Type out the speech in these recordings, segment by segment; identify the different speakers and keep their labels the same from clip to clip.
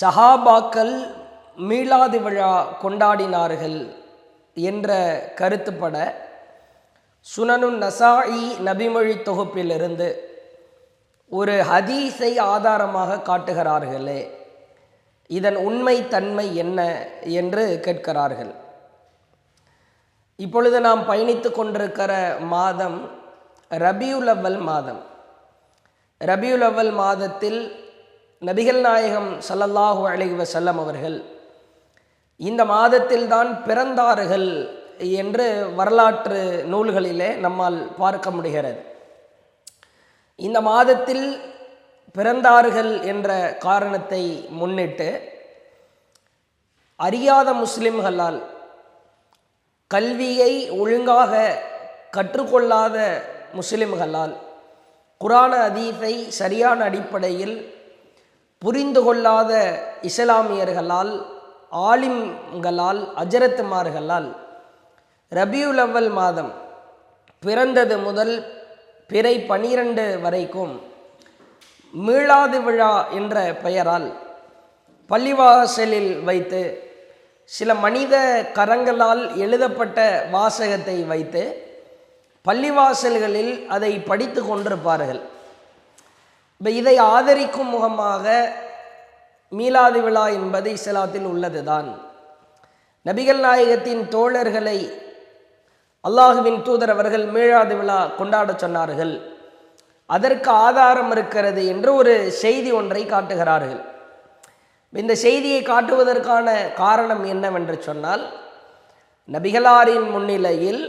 Speaker 1: சஹாபாக்கள் மீளாது விழா கொண்டாடினார்கள் என்ற கருத்துப்பட சுனனு நசாயி நபிமொழி தொகுப்பிலிருந்து ஒரு ஹதீஸை ஆதாரமாக காட்டுகிறார்களே. இதன் உண்மை தன்மை என்ன என்று கேட்கிறார்கள். இப்பொழுது நாம் பயணித்து கொண்டிருக்கிற மாதம் ரபியுலவல் மாதம். ரபியுலவல் மாதத்தில் நபிகள் நாயகம் சல்லல்லாஹு அலைஹி செல்லம் அவர்கள் இந்த மாதத்தில்தான் பிறந்தார்கள் என்று வரலாற்று நூல்களிலே நம்மால் பார்க்க முடிகிறது. இந்த மாதத்தில் பிறந்தார்கள் என்ற காரணத்தை முன்னிட்டு அறியாத முஸ்லிம்களால் கல்வியை ஒழுங்காக கற்றுக்கொள்ளாத முஸ்லிம்களால் குரான அதீஃபை சரியான அடிப்படையில் புரிந்து கொள்ளாத இஸ்லாமியர்களால் ஆலிம்களால் அஜரத்துமார்களால் ரபியுல் அவ்வல் மாதம் பிறந்தது முதல் பிறை பனிரெண்டு வரைக்கும் மீளாது விழா என்ற பெயரால் பள்ளிவாசலில் வைத்து சில மனித கரங்களால் எழுதப்பட்ட வாசகத்தை வைத்து பள்ளிவாசல்களில் அதை படித்து கொண்டிருப்பார்கள். இப்போ இதை ஆதரிக்கும் முகமாக மீலாது விழா என்பது இஸ்லாத்தில் உள்ளதுதான். நபிகள் நாயகத்தின் தோழர்களை அல்லாஹுவின் தூதர் அவர்கள் மீளாது விழா கொண்டாடச் சொன்னார்கள். அதற்கு ஆதாரம் இருக்கிறது என்று ஒரு செய்தி ஒன்றை காட்டுகிறார்கள். இந்த செய்தியை காட்டுவதற்கான காரணம் என்னவென்று சொன்னால் நபிகளாரின் முன்னிலையில்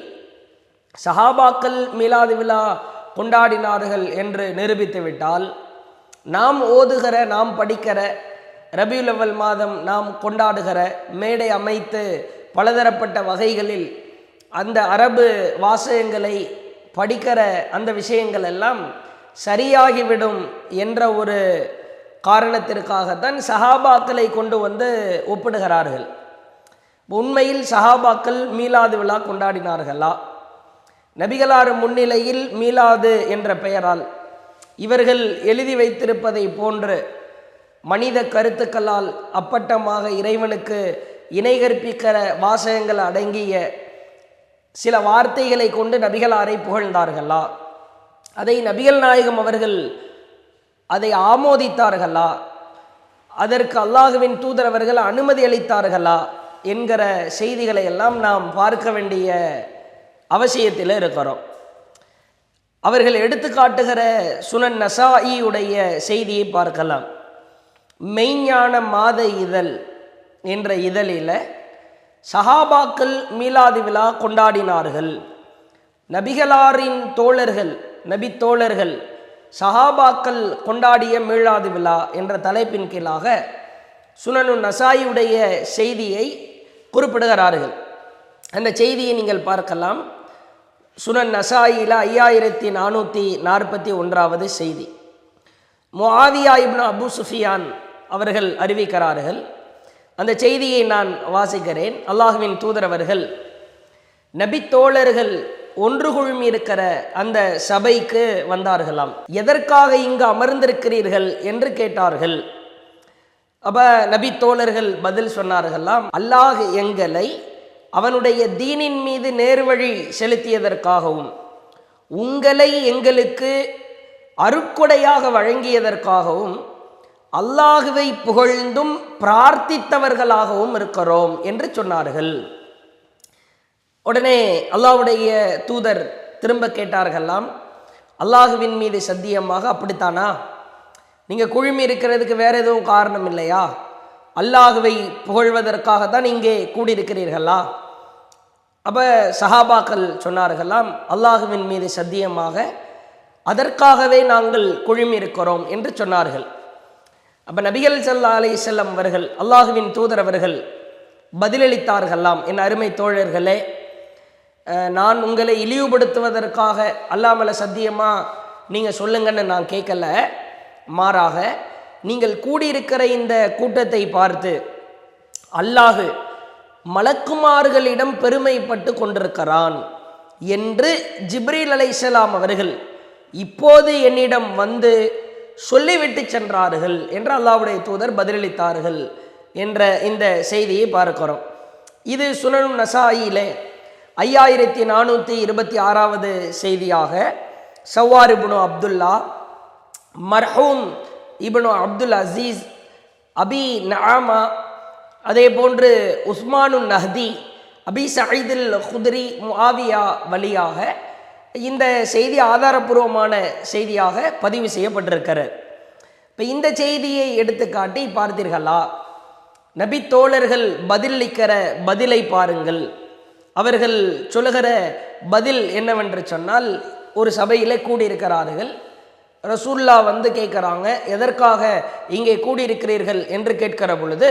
Speaker 1: சஹாபாக்கள் மீலாது விழா கொண்டாடினார்கள் என்று நிரூபித்து விட்டால் நாம் ஓதுகிற நாம் படிக்கிற ரபியுலவல் மாதம் நாம் கொண்டாடுகிற மேடை அமைத்து பலதரப்பட்ட வகைகளில் அந்த அரபு வாசகங்களை படிக்கிற அந்த விஷயங்கள் எல்லாம் சரியாகிவிடும் என்ற ஒரு காரணத்திற்காகத்தான் சஹாபாக்களை கொண்டு வந்து ஒப்பிடுகிறார்கள். உண்மையில் சஹாபாக்கள் மீலாது விழா கொண்டாடினார்களா? நபிகளார் முன்னிலையில் மீலாது என்ற பெயரால் இவர்கள் எழுதி வைத்திருப்பதை போன்று மனித கருத்துக்களால் அப்பட்டமாக இறைவனுக்கு இணை கற்பிக்கிற வாசகங்கள் அடங்கிய சில வார்த்தைகளை கொண்டு நபிகளாரை புகழ்ந்தார்களா? அதை நபிகள் நாயகம் அவர்கள் அதை ஆமோதித்தார்களா? அதற்கு அல்லாஹுவின் தூதர் அவர்கள் அனுமதி அளித்தார்களா? என்கிற செய்திகளை எல்லாம் நாம் பார்க்க வேண்டிய அவசியத்தில் இருக்கிறோம். அவர்கள் எடுத்து காட்டுகிற சுனன் நசாயியுடைய செய்தியை பார்க்கலாம். மெய்ஞான மாத இதழ் என்ற இதழில் சஹாபாக்கள் மீலாது விழா கொண்டாடினார்கள். நபிகளாரின் தோழர்கள் நபி தோழர்கள் சஹாபாக்கள் கொண்டாடிய மீளாது விழா என்ற தலைப்பின் கீழாக சுனனு நசாயுடைய செய்தியை குறிப்பிடுகிறார்கள். அந்த செய்தியை நீங்கள் பார்க்கலாம். சுனன் நசாயில ஐயாயிரத்தி நானூற்றி நாற்பத்தி ஒன்றாவது செய்தி. முஆவியா இப்னு அபு சுஃபியான் அவர்கள் அறிவிக்கிறார்கள். அந்த செய்தியை நான் வாசிக்கிறேன். அல்லாஹுவின் தூதரவர்கள் நபித்தோழர்கள் ஒன்று குழுமி இருக்கிற அந்த சபைக்கு வந்தார்களாம். எதற்காக இங்கு அமர்ந்திருக்கிறீர்கள்? என்று கேட்டார்கள். அப்ப நபித்தோழர்கள் பதில் சொன்னார்களாம் அல்லாஹ் எங்களை அவனுடைய தீனின் மீது நேர்வழி செலுத்தியதற்காகவும் உங்களை எங்களுக்கு அருக்கொடையாக வழங்கியதற்காகவும் அல்லாஹுவை புகழ்ந்தும் பிரார்த்தித்தவர்களாகவும் இருக்கிறோம் என்று சொன்னார்கள். உடனே அல்லாஹ்வுடைய தூதர் திரும்ப கேட்டார்கள்லாம் அல்லாஹுவின் மீது சத்தியமாக அப்படித்தானா? நீங்கள் குழுமி இருக்கிறதுக்கு வேற எதுவும் காரணம் இல்லையா? அல்லாஹுவை புகழ்வதற்காக தான் இங்கே கூடியிருக்கிறீர்களா? அப்போ சஹாபாக்கள் சொன்னார்களாம் அல்லாஹுவின் மீது சத்தியமாக அதற்காகவே நாங்கள் குழுமி இருக்கிறோம் என்று சொன்னார்கள். அப்போ நபிகள் சல்லா அலி செல்லம் அவர்கள் அல்லாஹுவின் தூதர் அவர்கள் பதிலளித்தார்களாம் என் அருமை தோழர்களே நான் உங்களை இழிவுபடுத்துவதற்காக அல்லாமல சத்தியமாக நீங்கள் சொல்லுங்கன்னு நான் கேட்கல. மாறாக நீங்கள் கூடியிருக்கிற இந்த கூட்டத்தை பார்த்து அல்லாஹு மலக்குமார்களிடம் பெருமைப்பட்டு கொண்டிருக்கிறான் என்று ஜிப்ரீல் அலைசலாம் அவர்கள் இப்போது என்னிடம் வந்து சொல்லிவிட்டு சென்றார்கள் என்று அல்லாவுடைய தூதர் பதிலளித்தார்கள் என்ற இந்த செய்தியை பார்க்கிறோம். இது சுனனும் நசாயிலே ஐயாயிரத்தி நானூற்றி இருபத்தி ஆறாவது செய்தியாக சவ்வார் அப்துல்லா மர்ஹூம் இபனு அப்துல் அசீஸ் அபி நஆமா அதே போன்று உஸ்மானு நஹதி அபி சயீதுல் குதிரி முஆவியா வழியாக இந்த செய்தி ஆதாரபூர்வமான செய்தியாக பதிவு செய்யப்பட்டிருக்கிறது. இப்போ இந்த செய்தியை எடுத்துக்காட்டி பார்த்தீர்களா? நபி தோழர்கள் பதிலளிக்கிற பதிலை பாருங்கள். அவர்கள் சொல்லுகிற பதில் என்னவென்று சொன்னால் ஒரு சபையிலே கூடியிருக்கிறார்கள். ரசூல்லா வந்து கேட்குறாங்க எதற்காக இங்கே கூடியிருக்கிறீர்கள்? என்று கேட்கிற பொழுது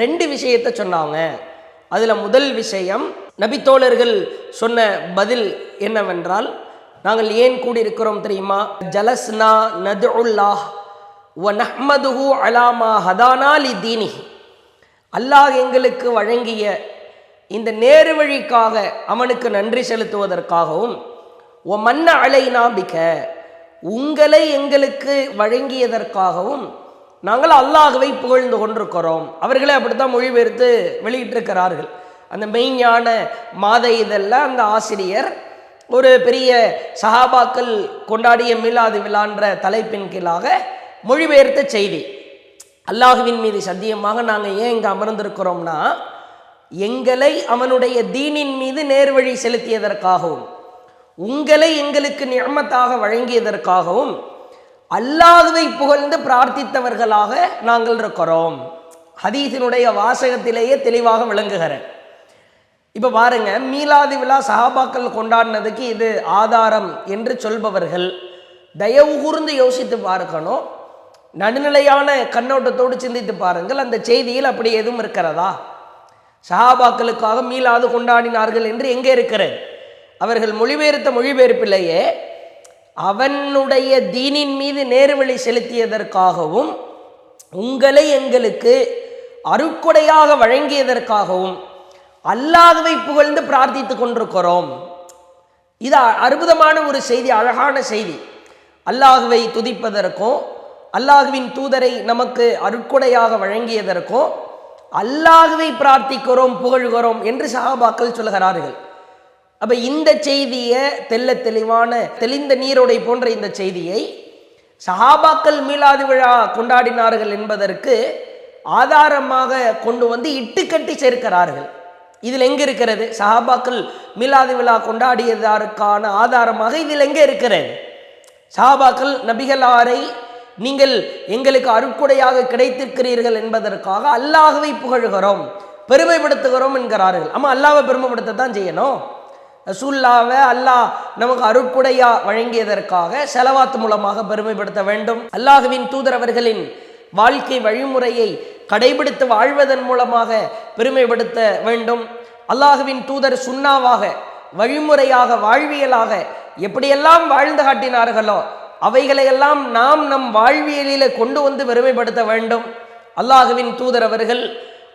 Speaker 1: ரெண்டு விஷயத்தை சொன்னாங்க. அதில் முதல் விஷயம் நபித்தோழர்கள் சொன்ன பதில் என்னவென்றால் நாங்கள் ஏன் கூடியிருக்கிறோம் தெரியுமா? ஜலஸ்னா நதுல்லாஹ் வ நஹ்மதுஹு அலாமா ஹதானா லி தீனி அல்லாஹ் எங்களுக்கு வழங்கிய இந்த நேரு வழிக்காக அவனுக்கு நன்றி செலுத்துவதற்காகவும் ஒ மன்ன அலை நாபிக்க உங்களை எங்களுக்கு வழங்கியதற்காகவும் நாங்கள் அல்லாஹுவை புகழ்ந்து கொண்டிருக்கிறோம். அவர்களே அப்படித்தான் மொழிபெயர்த்து வெளியிட்டிருக்கிறார்கள். அந்த மெய்ஞான மாத இதழில் அந்த ஆசிரியர் ஒரு பெரிய சஹாபாக்கள் கொண்டாடிய மீளாது விழான்ற தலைப்பின் கீழாக மொழிபெயர்த்த செய்தி. அல்லாஹுவின் மீது சத்தியமாக நாங்கள் ஏன் இங்கே அமர்ந்திருக்கிறோம்னா எங்களை அவனுடைய தீனின் மீது நேர்வழி செலுத்தியதற்காகவும் உங்களை எங்களுக்கு நியமத்தாக வழங்கியதற்காகவும் அல்லாதவை புகழ்ந்து பிரார்த்தித்தவர்களாக நாங்கள் இருக்கிறோம். ஹதீஸினுடைய வாசகத்திலேயே தெளிவாக விளங்குகிறேன் இப்போ பாருங்க மீலாதி விழா சஹாபாக்கள் கொண்டாடினதுக்கு இது ஆதாரம் என்று சொல்பவர்கள் தயவு கூர்ந்து யோசித்து பார்க்கணும். நடுநிலையான கண்ணோட்டத்தோடு சிந்தித்து பாருங்கள் அந்த செய்தியில் அப்படி எதுவும் இருக்கிறதா? சஹாபாக்களுக்காக மீளாது கொண்டாடினார்கள் என்று எங்கே இருக்கிறது? அவர்கள் மொழிபெயர்த்த மொழிபெயர்ப்பிலேயே அவனுடைய தீனின் மீது நேர்வழி செலுத்தியதற்காகவும் உங்களை எங்களுக்கு அருக்குடையாக வழங்கியதற்காகவும் அல்லாதவை புகழ்ந்து பிரார்த்தித்து கொண்டிருக்கிறோம். இது அற்புதமான ஒரு செய்தி அழகான செய்தி. அல்லாஹுவை துதிப்பதற்கும் அல்லாஹுவின் தூதரை நமக்கு அருட்கொடையாக வழங்கியதற்கும் அல்லாஹுவை பிரார்த்திக்கிறோம் புகழ்கிறோம் என்று சஹாபாக்கள் சொல்கிறார்கள். அப்ப இந்த செய்தியை தெல்ல தெளிவான தெளிந்த நீரோடை போன்ற இந்த செய்தியை சஹாபாக்கள் மீளாது விழா கொண்டாடினார்கள் என்பதற்கு ஆதாரமாக கொண்டு வந்து இட்டுக்கட்டி சேர்க்கிறார்கள். இதில் எங்கே இருக்கிறது? சஹாபாக்கள் மீளாது விழா கொண்டாடியதற்கான ஆதாரமாக இதில் எங்கே இருக்கிறது? சஹாபாக்கள் நபிகளாரை நீங்கள் எங்களுக்கு அருட்கொடையாக கிடைத்திருக்கிறீர்கள் என்பதற்காக அல்லாஹவை புகழ்கிறோம் பெருமைப்படுத்துகிறோம் என்கிறார்கள். ஆமாம் அல்லாவை பெருமைப்படுத்த தான் செய்யணும். ரசூல்லாவை அல்லாஹ் நமக்கு அருட்கொடையா வழங்கியதற்காக செலவாத்து மூலமாக பெருமைப்படுத்த வேண்டும். அல்லாஹுவின் தூதர் அவர்களின் வாழ்க்கை வழிமுறையை கடைபிடித்து வாழ்வதன் மூலமாக பெருமைப்படுத்த வேண்டும். அல்லாஹுவின் தூதர் சுண்ணாவாக வழிமுறையாக வாழ்வியலாக எப்படியெல்லாம் வாழ்ந்து காட்டினார்களோ அவைகளையெல்லாம் நாம் நம் வாழ்வியலில் கொண்டு வந்து பெருமைப்படுத்த வேண்டும். அல்லாஹுவின் தூதர் அவர்கள்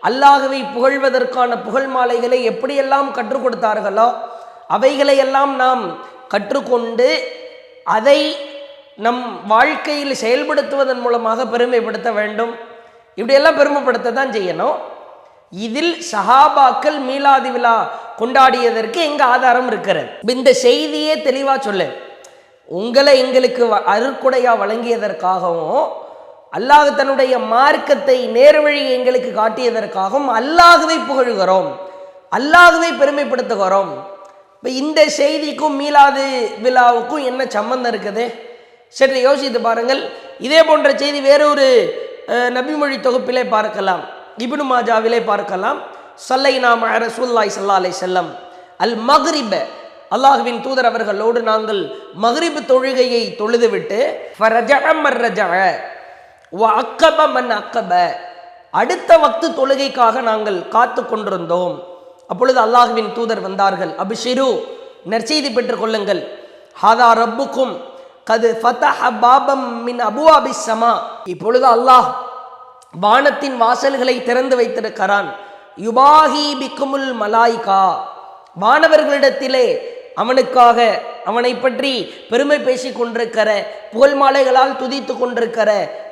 Speaker 1: அல்லாஹுவை புகழ்வதற்கான புகழ் மாலைகளை எப்படியெல்லாம் கற்றுக் கொடுத்தார்களோ அவைகளையெல்லாம் நாம் கற்றுக்கொண்டு அதை நம் வாழ்க்கையில் செயல்படுத்துவதன் மூலமாக பெருமைப்படுத்த வேண்டும். இப்படியெல்லாம் பெருமைப்படுத்த தான் செய்யணும். இதில் சஹாபாக்கள் மீலாதி விழா கொண்டாடியதற்கு எங்க ஆதாரம் இருக்கிறது. இந்த செய்தியே தெளிவாக சொல்லு. உங்களை எங்களுக்கு வ- வழங்கியதற்காகவும் அல்லாஹ் தன்னுடைய மார்க்கத்தை நேர்வழி எங்களுக்கு காட்டியதற்காகவும் அல்லாகவே புகழ்கிறோம். அல்லாகவே பெருமைப்படுத்துகிறோம். இப்போ இந்த செய்திக்கும் மீலாது விழாவுக்கும் என்ன சம்பந்தம் இருக்குது? சற்று யோசித்து பாருங்கள். இதே போன்ற செய்தி வேறொரு நபிமொழி தொகுப்பிலே பார்க்கலாம். இப்னு மாஜாவிலே பார்க்கலாம். சல்லை நாம் ரசூல்லாய் சல்லா அலை செல்லம் அல் மஹ்ரிப. அல்லாஹுவின் தூதர் அவர்களோடு நாங்கள் மக்ரிபு தொழுகையை தொழுதுவிட்டு அக்கப மன் அக்கப. அடுத்த வக்து தொழுகைக்காக நாங்கள் காத்து கொண்டிருந்தோம். அப்பொழுது அல்லாஹுவின் தூதர் வந்தார்கள். அபிஷிரு நற்செய்தி பெற்றுக் கொள்ளுங்கள். ஹாதா ரப்புக்கும் கது ஃபதஹ பாபம் மின் அபுவாபி சமா இப்பொழுது அல்லாஹ் வானத்தின் வாசல்களை திறந்து வைத்திருக்கிறான். யுபாஹி பிக்குமுல் மலாய்கா. வானவர்களிடத்திலே அவனுக்காக அவனை பற்றி பெருமை பேசிக் கொண்டிருக்கிற புகழ் மாலைகளால் துதித்து கொண்டிருக்கிற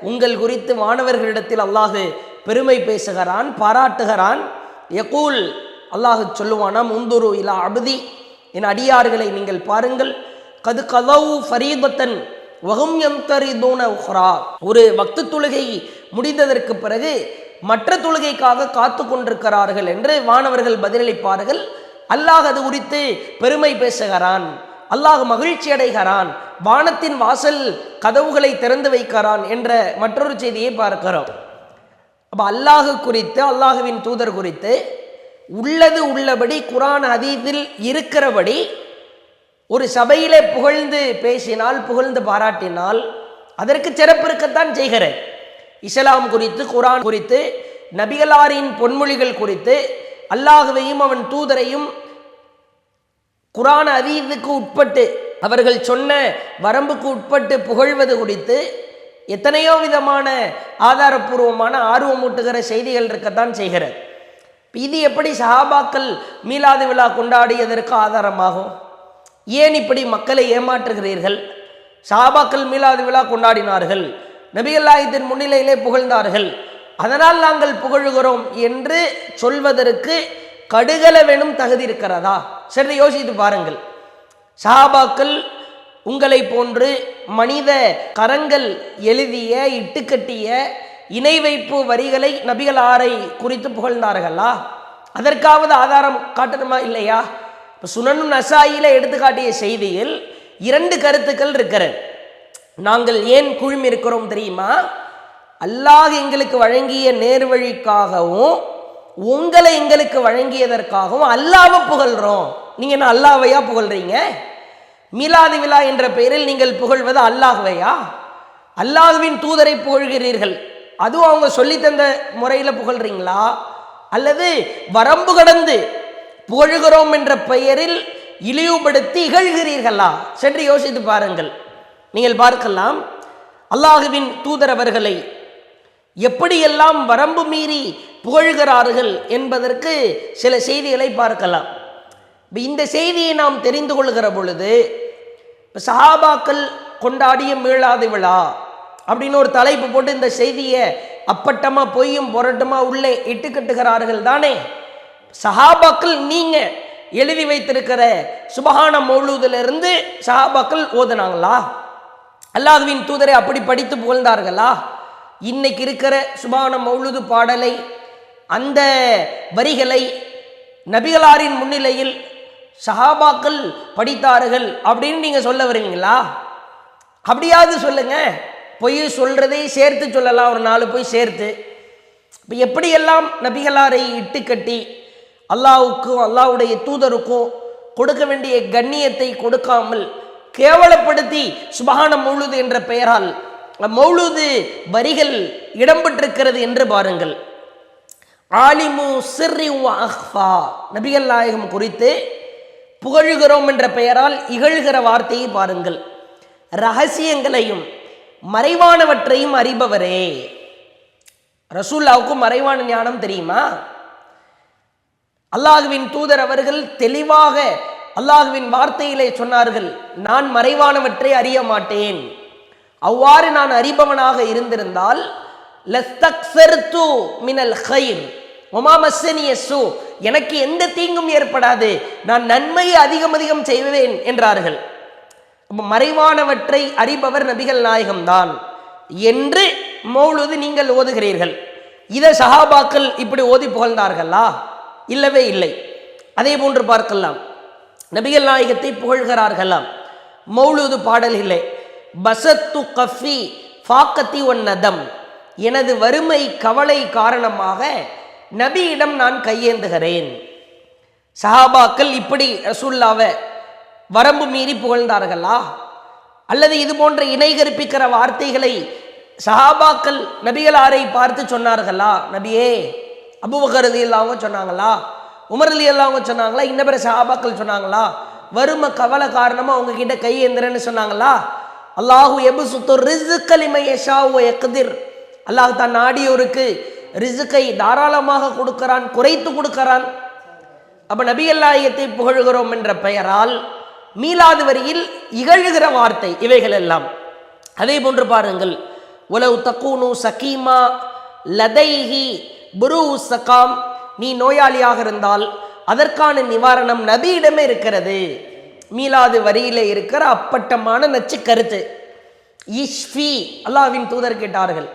Speaker 1: உங்கள் குறித்து மாணவர்களிடத்தில் அல்லாஹு பெருமை பேசுகிறான் பாராட்டுகிறான். யகூல் அல்லாஹு சொல்லுவானா முந்துரு இலா அபதி. என் அடியார்களை நீங்கள் பாருங்கள். கது கதவு ஃபரீதத்தன் வகும் எந்தரிதூன உஹ்ரா. ஒரு பக்து தொழுகை முடிந்ததற்கு பிறகு மற்ற தொழுகைக்காக காத்து கொண்டிருக்கிறார்கள் என்று வானவர்கள் பதிலளிப்பார்கள். அல்லாஹ் அது குறித்து பெருமை பேசுகிறான் அல்லாஹ் மகிழ்ச்சி அடைகிறான் வானத்தின் வாசல் கதவுகளை திறந்து வைக்கிறான் என்ற மற்றொரு செய்தியை பார்க்கிறோம். அப்போ அல்லாஹு குறித்து அல்லாஹுவின் தூதர் குறித்து உள்ளது உள்ளபடி குரான் அதீதில் இருக்கிறபடி ஒரு சபையிலே புகழ்ந்து பேசினால் புகழ்ந்து பாராட்டினால் அதற்கு சிறப்பு இருக்கத்தான் செய்கிற இஸ்லாம் குறித்து குரான் குறித்து நபிகளாரின் பொன்மொழிகள் குறித்து அல்லாஹுவையும் அவன் தூதரையும் குரான் அதீதுக்கு உட்பட்டு அவர்கள் சொன்ன வரம்புக்கு உட்பட்டு புகழ்வது குறித்து எத்தனையோ விதமான ஆதாரபூர்வமான ஆர்வமூட்டுகிற செய்திகள் இருக்கத்தான் செய்கிறது. இது எப்படி சஹாபாக்கள் மீலாது விழா கொண்டாடியதற்கு ஆதாரமாகும்? ஏன் இப்படி மக்களை ஏமாற்றுகிறீர்கள்? சஹாபாக்கள் மீலாது விழா கொண்டாடினார்கள். நபிகல்லாயத்தின் முன்னிலையிலே புகழ்ந்தார்கள். அதனால் நாங்கள் புகழுகிறோம் என்று சொல்வதற்கு கடுகளவெனும் தகுதி இருக்கிறதா? சரி யோசித்து பாருங்கள். சஹாபாக்கள் உங்களை போன்று மனித கரங்கள் எழுதிய இட்டுக்கட்டிய இணை வைப்பு வரிகளை நபிகள் ஆரை குறித்து புகழ்ந்தார்களா? அதற்காவது ஆதாரம் காட்டணுமா இல்லையா? இப்போ சுனனு நசாயில எடுத்துக்காட்டிய செய்தியில் இரண்டு கருத்துக்கள் இருக்கிறது. நாங்கள் ஏன் குழுமி இருக்கிறோம் தெரியுமா? அல்லாஹ் எங்களுக்கு வழங்கிய நேர்வழிக்காகவும் உங்களை எங்களுக்கு வழங்கியதற்காகவும் அல்லாவை புகழ்றோம். நீங்க என்ன அல்லாவையா புகழ்றீங்க? மீலாது விழா என்ற பெயரில் நீங்கள் புகழ்வது அல்லாஹ்வையா? அல்லாஹுவின் தூதரை புகழ்கிறீர்கள். அதுவும் அவங்க சொல்லி தந்த முறையில் புகழ்றீங்களா? அல்லது வரம்பு கடந்து புகழ்கிறோம் என்ற பெயரில் இழிவுபடுத்தி இகழ்கிறீர்களா? சென்று யோசித்து பாருங்கள். நீங்கள் பார்க்கலாம். அல்லாஹுவின் தூதரவர்களை எப்படியெல்லாம் வரம்பு மீறி புகழ்கிறார்கள் என்பதற்கு சில செய்திகளை பார்க்கலாம். இந்த செய்தியை நாம் தெரிந்து கொள்கிற பொழுது இப்ப சஹாபாக்கள் கொண்டாடிய மீளாத விழா அப்படின்னு ஒரு தலைப்பு போட்டு இந்த செய்தியை அப்பட்டமா பொய்யும் புரட்டுமா உள்ளே இட்டுக்கட்டுகிறார்கள் தானே? சஹாபாக்கள் நீங்க எழுதி வைத்திருக்கிற சுபஹான மௌலூதிலிருந்து சஹாபாக்கள் ஓதுனாங்களா? அல்லாஹ்வின் தூதரை அப்படி படித்து புகழ்ந்தார்களா? இன்னைக்கு இருக்கிற சுபான மௌலுது பாடலை அந்த வரிகளை நபிகளாரின் முன்னிலையில் சஹாபாக்கள் படித்தார்கள் அப்படின்னு நீங்க சொல்ல வருவீங்களா அப்படியாவது சொல்லுங்க. பொய் சொல்றதை சேர்த்து சொல்லலாம் ஒரு நாலு போய் சேர்த்து. இப்போ எப்படியெல்லாம் நபிகளாரை இட்டு கட்டி அல்லாவுக்கும் அல்லாவுடைய தூதருக்கும் கொடுக்க வேண்டிய கண்ணியத்தை கொடுக்காமல் கேவலப்படுத்தி சுபஹான மௌலுது என்ற பெயரால் மௌலுது வரிகள் இடம்பெற்றிருக்கிறது என்று பாருங்கள். ஆலிமு சிர்ரி அஹ்ஃபா நபிகள் நாயகம் குறித்து புகழுகிறோம் என்ற பெயரால் இகழ்கிற வார்த்தையை பாருங்கள். ரகசியங்களையும் மறைவானவற்றையும் அறிபவரே. ரசூல்லாவுக்கும் மறைவான ஞானம் தெரியுமா? அல்லாஹுவின் தூதர் அவர்கள் தெளிவாக அல்லாஹுவின் வார்த்தையிலே சொன்னார்கள் நான் மறைவானவற்றை அறிய மாட்டேன். அவ்வாறு நான் அறிபவனாக இருந்திருந்தால் மினல் ஹைர் ஒமா எனக்கு எந்த தீங்கும் ஏற்படாது. நான் நன்மையை அதிகம் அதிகம் செய்வேன் என்றார்கள். மறைவானவற்றை அறிபவர் நபிகள் நாயகம்தான் என்று மௌலுது நீங்கள் ஓதுகிறீர்கள். இதை சஹாபாக்கள் இப்படி ஓதி புகழ்ந்தார்களா? இல்லவே இல்லை. அதே போன்று பார்க்கலாம். நபிகள் நாயகத்தை புகழ்கிறார்களாம். மௌலுது பாடல் இல்லை பசத்து கஃபி ஃபாக்கத்தி ஒன் நதம். எனது வறுமை கவலை காரணமாக நபியிடம் நான் கையேந்துகிறேன். சஹாபாக்கள் இப்படி ரசூல்லாவை வரம்பு மீறி புகழ்ந்தார்களா? அல்லது இது போன்ற இணை கற்பிக்கிற வார்த்தைகளை சஹாபாக்கள் நபிகளாரை பார்த்து சொன்னார்களா? நபியே அபுபக்கர் இல்லாமல் சொன்னாங்களா? உமரலி இல்லாமல் சொன்னாங்களா? இன்ன பிற சஹாபாக்கள் சொன்னாங்களா? வறுமை கவலை காரணமாக அவங்க கிட்ட கை எந்திரன்னு சொன்னாங்களா? அல்லாஹு எபு சுத்து ரிசுக்கலிமை யஷாவு எக்குதிர் அல்லாஹ் தான் நாடியோருக்கு ரிசுக்கை தாராளமாக கொடுக்கிறான் குறைத்து கொடுக்கிறான். அப்ப நபிகள் நாயகத்தை புகழ்கிறோம் என்ற பெயரால் மீளாது வரியில் இகழுகிற வார்த்தை இவைகள் எல்லாம் அதே போன்று பாருங்கள் உலவு தக்கூனு சகீமா லதைஹி புரு சகாம் நீ நோயாளியாக இருந்தால் அதற்கான நிவாரணம் நபியிடமே இருக்கிறது. மீளாது வரியில் இருக்கிற அப்பட்டமான நச்சு கருத்து. இஷ்ஃபி அல்லாஹ்வின் தூதர் கேட்டார்கள்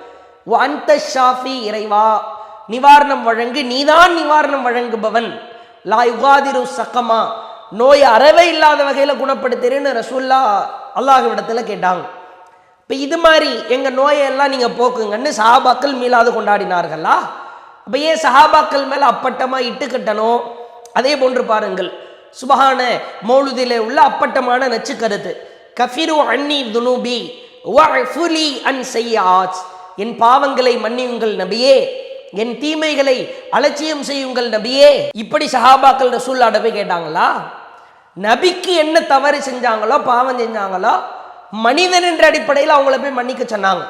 Speaker 1: அந்த ஷாஃபி இறைவா நிவாரணம் வழங்கு நீதான் நிவாரணம் வழங்குபவன். லா யுகாதிரு சக்கமா நோய் அறவே இல்லாத வகையில் குணப்படுத்துறேன்னு ரசூல்லா அல்லாஹ்விடத்துல கேட்டாங்க. இப்போ இது மாதிரி எங்கள் நோயெல்லாம் நீங்கள் போக்குங்கன்னு சஹாபாக்கள் மீளாது கொண்டாடினார்களா? அப்போ ஏன் சஹாபாக்கள் மேலே அப்பட்டமாக இட்டுக்கட்டணும்? அதே போன்று பாருங்கள். சுபகான மௌலுதிலே உள்ள அப்பட்டமான நச்சு கருத்து. கஃபிரு அன்னி துனூபி ஃபுலி அன் செய்யாத் என் பாவங்களை மன்னியுங்கள் நபியே. என் தீமைகளை அலட்சியம் செய்யுங்கள் நபியே. இப்படி சஹாபாக்கள் ரசூல்லாட போய் கேட்டாங்களா? நபிக்கு என்ன தவறு செஞ்சாங்களோ பாவம் செஞ்சாங்களோ மனிதன் என்ற அடிப்படையில் அவங்கள போய் மன்னிக்க சொன்னாங்க.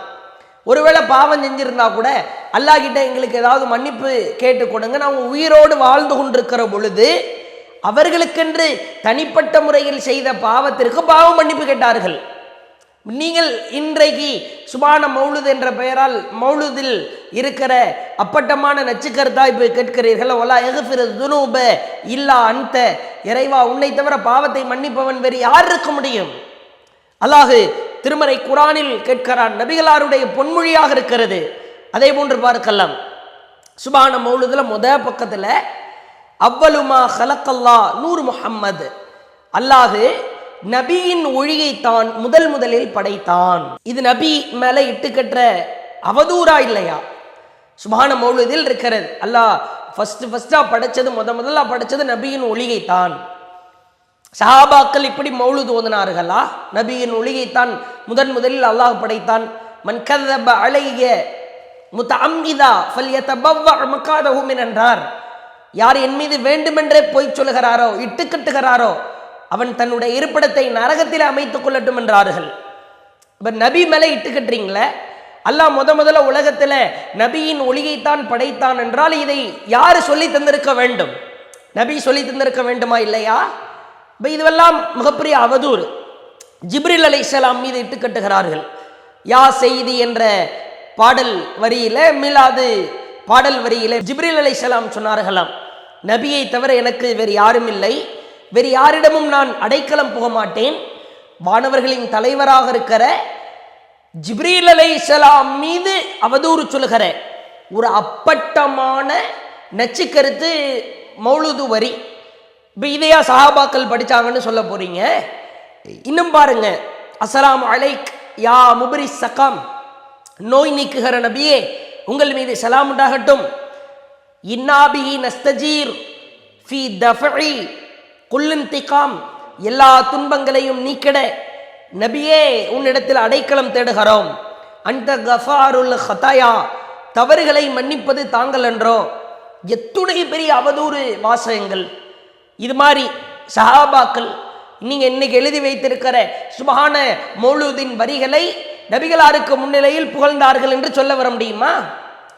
Speaker 1: ஒருவேளை பாவம் செஞ்சிருந்தா கூட அல்லாஹ் கிட்ட எங்களுக்கு ஏதாவது மன்னிப்பு கேட்டு கொடுங்க. நாங்கள் உயிரோடு வாழ்ந்து கொண்டிருக்கிற பொழுது அவர்களுக்கென்று தனிப்பட்ட முறையில் செய்த பாவத்திற்கு பாவம் மன்னிப்பு கேட்டார்கள். நீங்கள் இன்றைக்கு சுபான மௌலுத் என்ற பெயரால் மௌலுதில் இருக்கிற அப்பட்டமான நச்சுக்கருத்தாய் போய் கேட்கிறீர்கள். ஒலா எகுஃபிர துனூப இல்லா அந்த இறைவா உன்னை தவிர பாவத்தை மன்னிப்பவன் வேறு யார் இருக்க முடியும்? அல்லாஹு திருமறை குரானில் கேட்கிறான் நபிகளாருடைய பொன்மொழியாக இருக்கிறது. அதே போன்று பார்க்கலாம். சுபான மௌலுதில் முத பக்கத்தில் அவ்வலுமா ஹலக்கல்லா நூர் முஹம்மது. அல்லாஹு நபியின் ஒழியைத்தான் முதல் முதலில் படைத்தான். இது நபி மேல இட்டுக்கற்ற அவதூறா இல்லையா? சுபான மௌலுதில் இருக்கிறது. அல்லாஹ் ஃபர்ஸ்ட் ஃபர்ஸ்டா படைச்சது முத முதல்ல படைச்சது நபியின் ஒளியைத்தான் சஹாபாக்கள் இப்படி மௌலு தோதினார்களா? நபியின் ஒளியைத்தான் முதன் முதலில் அல்லாஹ் படைத்தான். மன் கதப அழகிய முத்த அம்மிதா ஃபல்யதபவ்வ மக்காதஹுமின் என்றார். யார் என் மீது வேண்டுமென்றே பொய் சொல்லுகிறாரோ இட்டு கட்டுகிறாரோ அவன் தன்னுடைய இருப்பிடத்தை நரகத்தில் அமைத்துக் கொள்ளட்டும் என்றார்கள். இப்போ நபி மேலே இட்டுக்கட்டுறீங்களே அல்லாஹ் முத முதல்ல உலகத்தில் நபியின் ஒளியைத்தான் படைத்தான் என்றால் இதை யார் சொல்லி தந்திருக்க வேண்டும்? நபி சொல்லி தந்திருக்க வேண்டுமா இல்லையா? இப்போ இதுவெல்லாம் மிகப்பெரிய அவதூறு. ஜிப்ரில் அலைஹிஸ்ஸலாம் மீது இட்டுக்கட்டுகிறார்கள். யா செய்தி என்ற பாடல் வரியில மீளாது பாடல் வரியில ஜிப்ரில் அலைஹிஸ்ஸலாம் சொன்னார்களாம் நபியை தவிர எனக்கு வேறு யாரும் இல்லை. வேறு யாரிடமும் நான் அடைக்கலம் போக மாட்டேன். வானவர்களின் தலைவராக இருக்கிற ஜிப்ரீல் அலைஹிஸ்ஸலாம் மீது அவதூறு சொல்லுகிற ஒரு அப்பட்டமான நச்சு கருத்து மௌலுது வரி. இப்போ இதையா சஹாபாக்கள் படித்தாங்கன்னு சொல்ல போறீங்க. இன்னும் பாருங்க. அசலாம் அலைக் யா முபரி சகாம். நோய் நீக்குகிற நபியே உங்கள் மீது சலாம் உண்டாகட்டும். இன்னாபிஹி நஸ்தஜீர் ஃபி தஃபி குல்லின் திகாம் எல்லா துன்பங்களையும் நீக்கிட நபியே உன்னிடத்தில் அடைக்கலம் தேடுகிறோம். அந்த கஃபாருல் ஹதாயா தவறுகளை மன்னிப்பது தாங்கள் என்றோ. எத்துணை பெரிய அவதூறு வாசகங்கள். இது மாதிரி சஹாபாக்கள் நீங்கள் இன்னைக்கு எழுதி வைத்திருக்கிற சுபஹான மௌலூதின் வரிகளை நபிகளாருக்கு முன்னிலையில் புகழ்ந்தார்கள் என்று சொல்ல வர முடியுமா?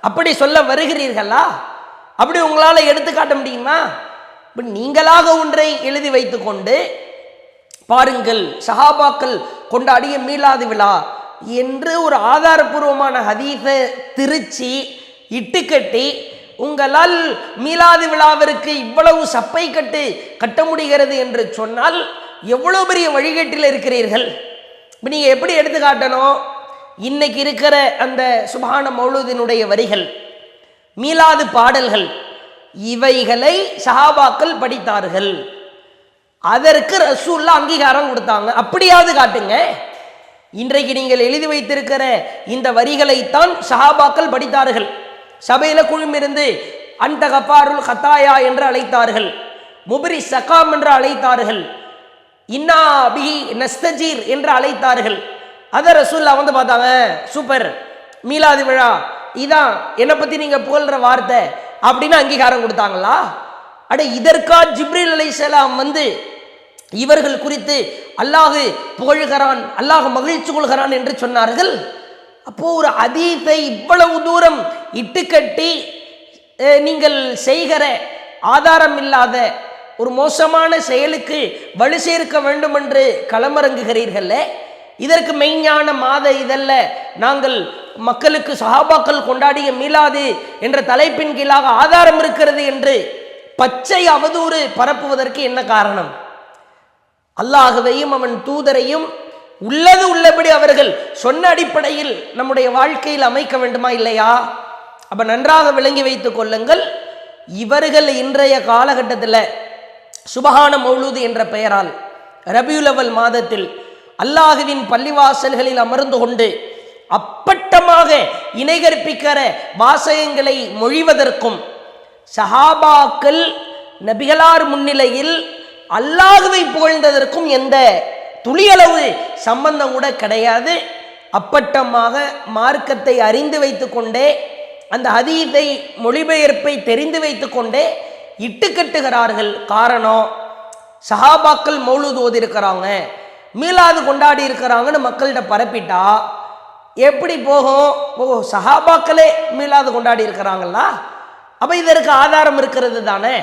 Speaker 1: அப்படி சொல்ல வருகிறீர்களா? அப்படி உங்களால் எடுத்து காட்ட முடியுமா? நீங்களாக ஒன்றை எழுதி வைத்துக்கொண்டு பாருங்கள் சஹாபாக்கள் கொண்டாடிய மீளாது விழா என்று ஒரு ஆதாரபூர்வமான ஹதீஸை திருச்சி இட்டுக்கட்டி உங்களால் மீளாது விழாவிற்கு இவ்வளவு சப்பை கட்டு கட்ட முடிகிறது என்று சொன்னால் எவ்வளவு பெரிய வழிகேட்டில் இருக்கிறீர்கள்? இப்போ நீங்கள் எப்படி எடுத்து காட்டணும் இன்னைக்கு இருக்கிற அந்த சுபான மௌலூதினுடைய வரிகள் மீளாது பாடல்கள் இவைகளை சஹாபாக்கள் படித்தார்கள். அதற்கு ரசூல்லா அங்கீகாரம் கொடுத்தாங்க. அப்படியாவது காட்டுங்க. இன்றைக்கு நீங்கள் எழுதி வைத்திருக்கிற இந்த வரிகளைத்தான் சஹாபாக்கள் படித்தார்கள். சபையில குழுமிருந்து அந்த கப்பாருல் ஹத்தாயா என்று அழைத்தார்கள். முபரி சகாம் என்று அழைத்தார்கள். இன்னா பிஹி நஸ்தஜீர் என்று அழைத்தார்கள். அதை ரசூல்லா வந்து பார்த்தாங்க. சூப்பர். மீலாது விழா. இதான். என்னை பற்றி நீங்கள் புகழ்ற வார்த்தை. அப்படின்னு அங்கீகாரம் கொடுத்தாங்களா? அட இதற்கா அலை அலைஹிஸ்ஸலாம் வந்து இவர்கள் குறித்து அல்லாஹு புகழ்கிறான் அல்லாஹ் மகிழ்ச்சி கொள்கிறான் என்று சொன்னார்கள். அப்போ ஒரு அதீத்தை இவ்வளவு தூரம் இட்டுக்கட்டி நீங்கள் செய்கிற ஆதாரம் இல்லாத ஒரு மோசமான செயலுக்கு வலு சேர்க்க வேண்டும் என்று களமிறங்குகிறீர்களே. இதற்கு மெய்ஞான மாத இதல்ல. நாங்கள் மக்களுக்கு சஹாபாக்கள் கொண்டாடிய மீளாது என்ற தலைப்பின் கீழாக ஆதாரம் இருக்கிறது என்று பச்சை அவதூறு பரப்புவதற்கு என்ன காரணம்? அல்லாகவையும் அவன் தூதரையும் உள்ளது உள்ளபடி அவர்கள் சொன்ன அடிப்படையில் நம்முடைய வாழ்க்கையில் அமைக்க வேண்டுமா இல்லையா? அப்ப நன்றாக விளங்கி வைத்துக் கொள்ளுங்கள். இவர்கள் இன்றைய காலகட்டத்தில் சுபகான மௌலூது என்ற பெயரால் ரபியுலவல் மாதத்தில் அல்லாஹுவின் பள்ளிவாசல்களில் அமர்ந்து கொண்டு அப்பட்டமாக இணை கற்பிக்கிற வாசகங்களை மொழிவதற்கும் சஹாபாக்கள் நபிகளார் முன்னிலையில் அல்லாஹுவை புகழ்ந்ததற்கும் எந்த துளியளவு சம்பந்தம் கூட கிடையாது. அப்பட்டமாக மார்க்கத்தை அறிந்து வைத்துக்கொண்டே அந்த அதீதை மொழிபெயர்ப்பை தெரிந்து வைத்துக்கொண்டே இட்டுக்கட்டுகிறார்கள். காரணம் சஹாபாக்கள் மௌலூது இருக்கிறாங்க மீளாது கொண்டாடி இருக்கிறாங்கன்னு மக்கள்கிட்ட பரப்பிட்டா எப்படி போகும்? ஓ சஹாபாக்களே மீளாது கொண்டாடி இருக்கிறாங்களா? அப்ப இதற்கு ஆதாரம் இருக்கிறது தானே?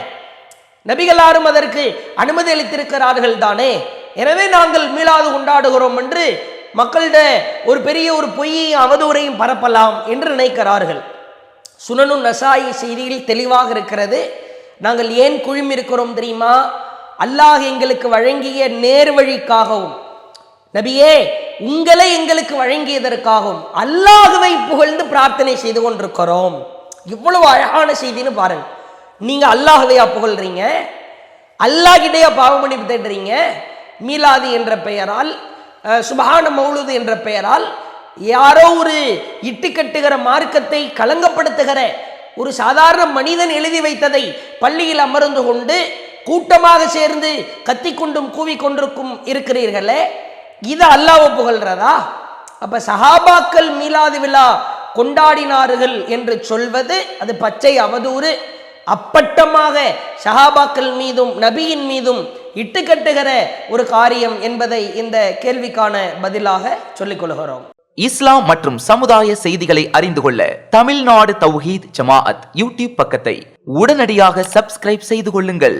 Speaker 1: நபிகளாரும் அதற்கு அனுமதி அளித்திருக்கிறார்கள் தானே? எனவே நாங்கள் மீளாது கொண்டாடுகிறோம் என்று மக்களிட ஒரு பெரிய ஒரு பொய்யையும் அவதூறையும் பரப்பலாம் என்று நினைக்கிறார்கள். சுனனு நசாயி செய்தியில் தெளிவாக இருக்கிறது. நாங்கள் ஏன் குழுமி இருக்கிறோம் தெரியுமா? அல்லாஹ் எங்களுக்கு வழங்கிய நேர்வழிக்காகவும் நபியே உங்களை எங்களுக்கு வழங்கியதற்காகவும் அல்லாஹுவை புகழ்ந்து பிரார்த்தனை செய்து கொண்டிருக்கிறோம். இவ்வளவு அழகான செய்தின்னு பாருங்க. நீங்க அல்லாஹுவையா புகழ்றீங்க? அல்லாஹ்கிட்டயா பாவம் பண்ணி தேடுறீங்க மீலாது என்ற பெயரால் சுபஹான மௌலுது என்ற பெயரால் யாரோ ஒரு இட்டுக்கட்டுகிற மார்க்கத்தை களங்கப்படுத்துகிற ஒரு சாதாரண மனிதன் எழுதி வைத்ததை பள்ளியில் அமர்ந்து கொண்டு கூட்டமாக சேர்ந்து கத்திக்கொண்டும் கூவிக்கொண்டிருக்கும் இருக்கிறீர்களே இது அல்லாவை புகழ்றதா? அப்ப சஹாபாக்கள் மீலாது விழா கொண்டாடினார்கள் என்று சொல்வது அது பச்சை அவதூறு. அப்பட்டமாக சஹாபாக்கள் மீதும் நபியின் மீதும் இட்டுக்கட்டுகிற ஒரு காரியம் என்பதை இந்த கேள்விக்கான பதிலாக சொல்லிக் கொள்கிறோம்.
Speaker 2: இஸ்லாம் மற்றும் சமுதாய செய்திகளை அறிந்து கொள்ள தமிழ்நாடு தௌஹீத் ஜமாஅத் யூடியூப் பக்கத்தை உடனடியாக சப்ஸ்கிரைப் செய்து கொள்ளுங்கள்.